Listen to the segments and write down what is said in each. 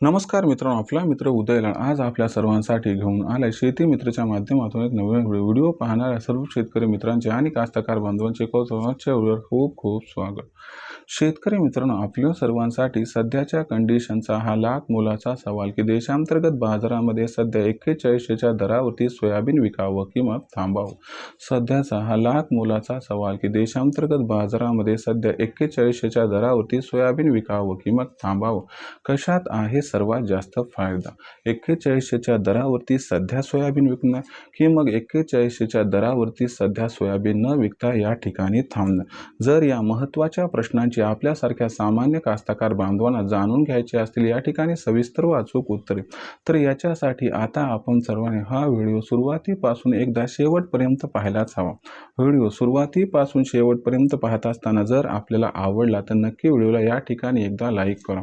नमस्कार मित्रांनो आपला मित्र उदयला आज आपल्या सर्वांसाठी घेऊन आलाय शेती मित्रच्या माध्यमातून एक नवीन व्हिडिओ. व्हिडिओ पाहणाऱ्या सर्व शेतकरी मित्रांचे आणि कास्तकार बांधवांचे कौतुकाच्या व्हिडिओवर खूप खूप स्वागत. शेतकरी मित्रांनो आपल्या सर्वांसाठी सध्याच्या कंडिशनचा हा लाख मोलाचा सवाल की देशांतर्गत बाजारामध्ये सध्या एक्केचाळीसच्या दरावरती सोयाबीन विकावं किंवा थांबावं? सध्याचा हा लाख मोलाचा सवाल की देशांतर्गत बाजारामध्ये सध्या एक्केचाळीसच्या दरावरती सोयाबीन विकावं किंवा थांबावं? कशात आहे सर्वात जास्त फायदा? एक्केचाळीसच्या दरावरती सध्या सोयाबीन विकणं की मग एक्केचाळीसशेच्या दरावरती सध्या सोयाबीन न विकता या ठिकाणी थांबणं जर या महत्त्वाच्या प्रश्नांची आपल्यासारख्या सामान्य कास्तकार बांधवांना जाणून घ्यायची असतील या ठिकाणी सविस्तर व अचूक उत्तरे. तर याच्यासाठी आता आपण सर्वांनी हा व्हिडिओ सुरुवातीपासून एकदा शेवटपर्यंत पाहायलाच हवा. व्हिडिओ सुरुवातीपासून शेवटपर्यंत पाहत असताना जर आपल्याला आवडला तर नक्की व्हिडिओला या ठिकाणी एकदा लाईक करा.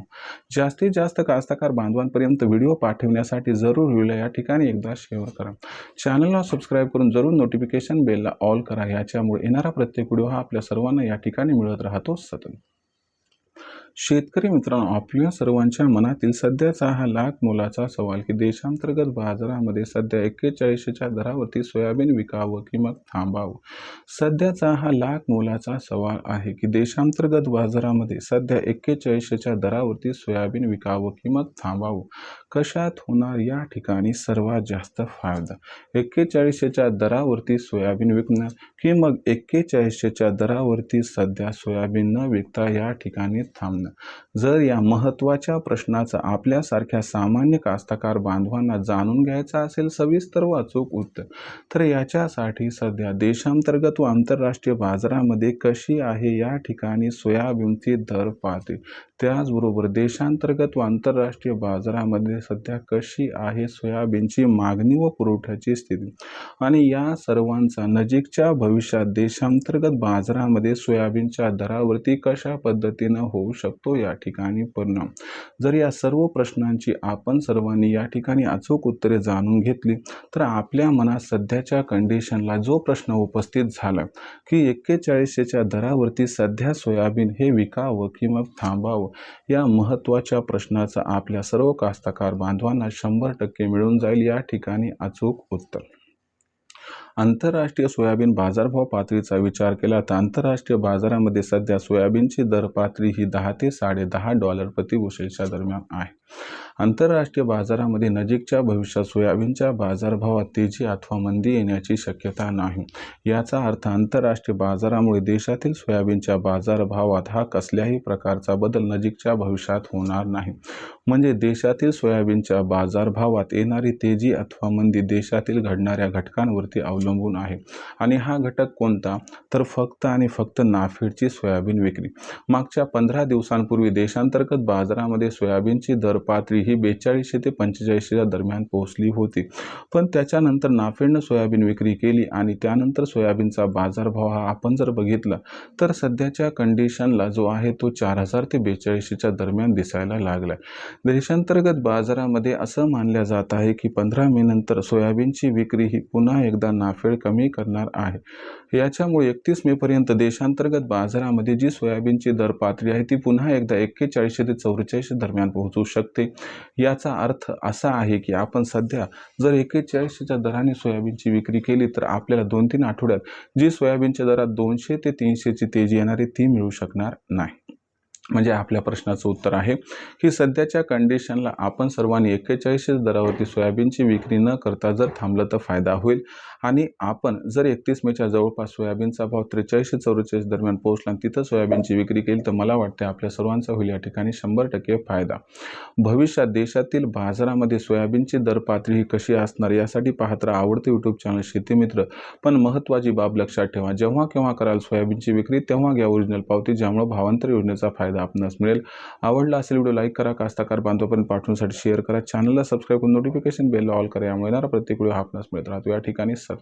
जास्तीत जास्त कास्तकार बांधवांपर्यंत व्हिडिओ पाठवण्यासाठी जरूर व्हिडिओला या ठिकाणी एकदा शेअर करा. चॅनलला सबस्क्राईब करून जरूर नोटिफिकेशन बेलला ऑल करा. याच्यामुळे येणारा प्रत्येक व्हिडिओ हा आपल्या सर्वांना या ठिकाणी मिळत राहतो सतत. शेतकरी मित्रांनो आपल्या सर्वांच्या मनातील सध्याचा हा लाख मोलाचा सवाल की देशांतर्गत बाजारामध्ये सध्या एक्केचाळीसच्या दरावरती सोयाबीन विकावं की मग थांबावं? सध्याचा हा लाख मोलाचा सवाल आहे की देशांतर्गत बाजारामध्ये सध्या एक्केचाळीसच्या दरावरती सोयाबीन विकावं की मग थांबावं? कशात होणार या ठिकाणी सर्वात जास्त फायदा? एक्केचाळीसच्या दरावरती सोयाबीन विकणार की मग एक्केचाळीसच्या दरावरती सध्या सोयाबीन न विकता या ठिकाणी थांबणार जर या महत्त्वाच्या प्रश्नाचं आपल्यासारख्या सामान्य कास्तकार बांधवांना जाणून घ्यायचं असेल सविस्तर व अचूक उत्तर. तर याच्यासाठी सध्या देशांतर्गत व आंतरराष्ट्रीय बाजारामध्ये कशी आहे या ठिकाणी सोयाबीनची दर पाहते त्याचबरोबर देशांतर्गत व आंतरराष्ट्रीय बाजारामध्ये सध्या कशी आहे सोयाबीनची मागणी व पुरवठ्याची स्थिती. आणि या सर्वांचा नजीकच्या भविष्यात देशांतर्गत बाजारामध्ये सोयाबीनच्या दरावरती कशा पद्धतीनं होऊ शकतो? या ठिकाणी परिणाम. जर या सर्व प्रश्नांची आपण सर्वांनी या ठिकाणी अचूक उत्तरे जाणून घेतली तर आपल्या मनात सध्याच्या कंडिशनला जो प्रश्न उपस्थित झाला की एक्केचाळीसशेच्या दरावरती सध्या सोयाबीन हे विकावं की मग थांबावं या महत्त्वाच्या प्रश्नाचा आपल्या सर्व कास्तकार बांधवांना शंभर टक्के मिळून जाईल या ठिकाणी अचूक उत्तर. आंतरराष्ट्रीय सोयाबीन बाजारभाव पातळीचा विचार केला तर आंतरराष्ट्रीय बाजारामध्ये सध्या सोयाबीनची दर पातळी ही दहा ते साडेदहा डॉलर प्रति बुशेलच्या दरम्यान आहे. आंतरराष्ट्रीय बाजारामध्ये नजीकच्या भविष्यात सोयाबीनच्या बाजारभावात तेजी अथवा मंदी येण्याची शक्यता नाही. याचा अर्थ आंतरराष्ट्रीय बाजारामुळे देशातील सोयाबीनच्या बाजारभावात हा कसल्याही प्रकारचा बदल नजीकच्या भविष्यात होणार नाही. म्हणजे देशातील सोयाबीनच्या बाजारभावात येणारी तेजी अथवा मंदी देशातील घडणाऱ्या घटकांवरती अवलंबून आहे. आणि हा घटक कोणता? तर फक्त आणि फक्त नाफेडची सोयाबीन विक्री. मागच्या पंधरा दिवसांपूर्वी देशांतर्गत बाजारामध्ये सोयाबीनची दर पातळी ही बेचाळीसशे ते पंचेचाळीसशेच्या दरम्यान पोहोचली होती. पण त्याच्यानंतर नाफेडनं सोयाबीन विक्री केली आणि त्यानंतर सोयाबीनचा बाजारभाव हा आपण जर बघितला तर सध्याच्या कंडिशनला जो आहे तो चार हजार ते बेचाळीसशेच्या दरम्यान दिसायला लागला देशांतर्गत बाजारामध्ये असं मानलं जात आहे की पंधरा मे नंतर सोयाबीनची विक्री ही पुन्हा एकदा नाफेड कमी करणार आहे. याच्यामुळे एकतीस मेपर्यंत देशांतर्गत बाजारामध्ये जी सोयाबीनची दर पातळी आहे ती पुन्हा एकदा एक्केचाळीसशे ते चौवेचाळीसशे दरम्यान पोहोचू शकते. याचा अर्थ असा आहे की आपण सध्या जर एकेचाळीसच्या दराने सोयाबीनची विक्री केली तर आपल्याला दोन तीन आठवड्यात जी सोयाबीनच्या दरात दोनशे ते तीनशेची तेजी येणारी ती मिळू शकणार नाही. म्हणजे आपल्या प्रश्नाचं उत्तर आहे की सध्याच्या कंडिशनला आपण सर्वांनी एक्केचाळीस दरावरती सोयाबीनची विक्री न करता जर थांबलं तर फायदा होईल. आणि आपण जर एकतीस मेच्या जवळपास सोयाबीनचा भाव त्रेचाळीसशे चौवेचाळीस दरम्यान पोहोचला आणि तिथं सोयाबीनची विक्री केली तर मला वाटते आपल्या सर्वांचा होईल या ठिकाणी शंभर टक्के फायदा. भविष्यात देशातील बाजारामध्ये सोयाबीनची दर पातळी ही कशी असणार यासाठी पाहत राहा आवडते यूट्यूब चॅनल शेतीमित्र. पण महत्त्वाची बाब लक्षात ठेवा जेव्हा केव्हा कराल सोयाबीनची विक्री तेव्हा घ्या ओरिजिनल पावती ज्यामुळे भावांतर योजनेचा फायदा आपणास मिळेल. आवडला असेल व्हिडिओ लाईक करा. कास्ताकार बांधवापर्यंत पाठवण्यासाठी शेअर करा. चॅनलला सबस्क्राईब करून नोटिफिकेशन बेल ऑल करा. यामुळे येणारा प्रत्येक व्हिडिओ हा आपणास मिळत राहतो. या ठिकाणी सर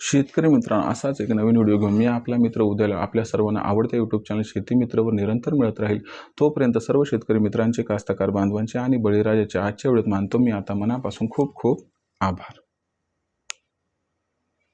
शेतकरी मित्रांनो असाच एक नवीन व्हिडिओ घेऊन मी आपला मित्र उद्याला आपल्या सर्वांना आवडत्या यूट्यूब चॅनल शेती मित्रवर निरंतर मिळत राहील. तोपर्यंत सर्व शेतकरी मित्रांचे कास्तकार बांधवांचे आणि बळीराजाचे आजच्या वेळेत मानतो मी. आता मनापासून खूप खूप आभार.